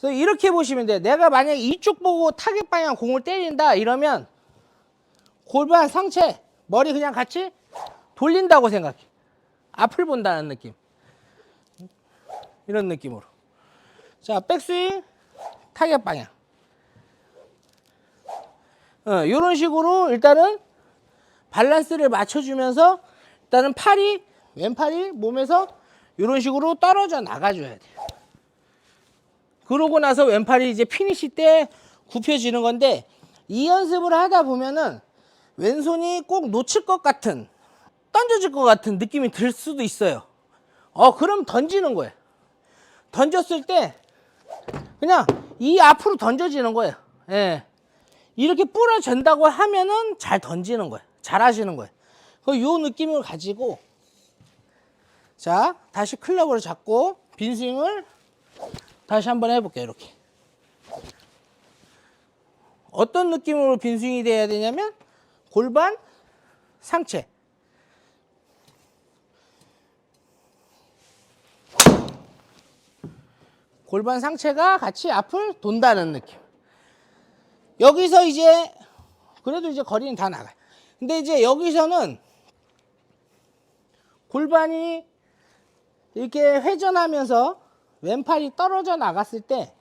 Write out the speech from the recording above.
그래서 이렇게 보시면 돼요. 내가 만약에 이쪽 보고 타겟 방향 공을 때린다 이러면 골반 상체 머리 그냥 같이 돌린다고 생각해. 앞을 본다는 느낌. 이런 느낌으로. 자, 백스윙 타겟 방향. 어, 이런 식으로 일단은 밸런스를 맞춰주면서 일단은 팔이 왼팔이 몸에서 이런 식으로 떨어져 나가줘야 돼요. 그러고 나서 왼팔이 이제 피니시 때 굽혀지는 건데 이 연습을 하다 보면은 왼손이 꼭 놓칠 것 같은 던져질 것 같은 느낌이 들 수도 있어요. 어 그럼 던지는 거예요. 던졌을 때 그냥 이 앞으로 던져지는 거예요. 예. 이렇게 뿌려진다고 하면은 잘 던지는 거예요. 잘 하시는 거예요. 그 요 느낌을 가지고 자 다시 클럽을 잡고 빈 스윙을 다시 한번 해볼게요. 이렇게 어떤 느낌으로 빈스윙이 돼야 되냐면 골반 상체 골반 상체가 같이 앞을 돈다는 느낌. 여기서 이제 그래도 이제 거리는 다 나가요. 근데 이제 여기서는 골반이 이렇게 회전하면서 왼팔이 떨어져 나갔을 때